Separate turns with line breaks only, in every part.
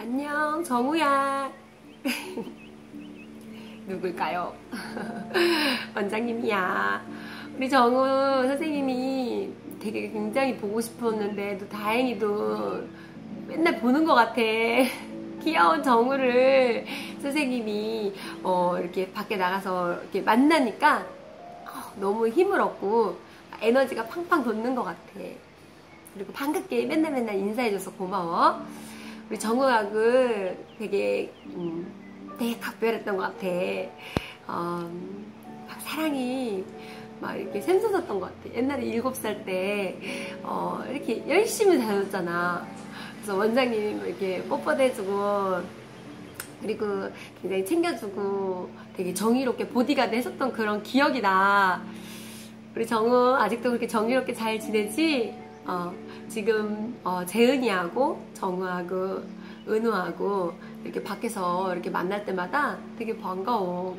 안녕, 정우야. 누굴까요? 원장님이야. 우리 정우 선생님이 되게 굉장히 보고 싶었는데도 다행히도 맨날 보는 것 같아. 귀여운 정우를 선생님이 어, 이렇게 밖에 나가서 이렇게 만나니까 어, 너무 힘을 얻고 에너지가 팡팡 돋는 것 같아. 그리고 반갑게 맨날 맨날 인사해줘서 고마워. 우리 정우학은 되게 음, 되게 각별했던 것 같아. 어, 막 사랑이 막 이렇게 샘솟았던 것 같아. 옛날에 일곱 살 때, 어, 이렇게 열심히 다녔잖아. 그래서 원장님 이렇게 뽀뽀도 해주고, 그리고 굉장히 챙겨주고, 되게 정의롭게 보디가드 했었던 그런 기억이 나. 우리 정우 아직도 그렇게 정의롭게 잘 지내지? 어, 지금, 어, 재은이하고, 정우하고, 은우하고, 이렇게 밖에서 이렇게 만날 때마다 되게 반가워.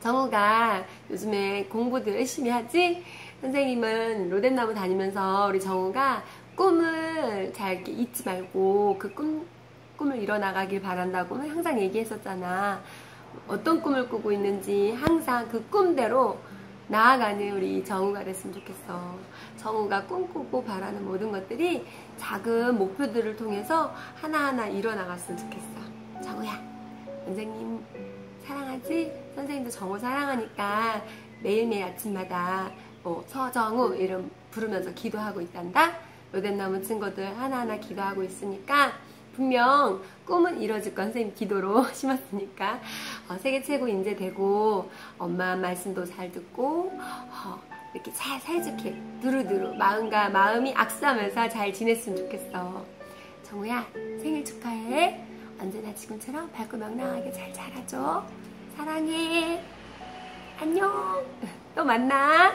정우가 요즘에 공부도 열심히 하지? 선생님은 로덴나무 다니면서 우리 정우가 꿈을 잘 이렇게 잊지 말고 그 꿈, 꿈을 이뤄나가길 바란다고 항상 얘기했었잖아. 어떤 꿈을 꾸고 있는지 항상 그 꿈대로 나아가는 우리 정우가 됐으면 좋겠어. 정우가 꿈꾸고 바라는 모든 것들이 작은 목표들을 통해서 하나하나 이뤄나갔으면 좋겠어. 정우야, 원장님 사랑하지? 선생님도 정우 사랑하니까 매일매일 아침마다 뭐 서정우 이름 부르면서 기도하고 있단다. 로덴나무 친구들 하나하나 기도하고 있으니까 분명 꿈은 이뤄질 건 선생님 기도로 심었으니까 어, 세계 최고 인재 되고 엄마 말씀도 잘 듣고 어, 이렇게 잘 사이좋게 두루두루 마음과 마음이 악수하면서 잘 지냈으면 좋겠어. 정우야 생일 축하해. 언제나 지금처럼 밝고 명랑하게 잘 자라줘. 사랑해. 안녕. 또 만나.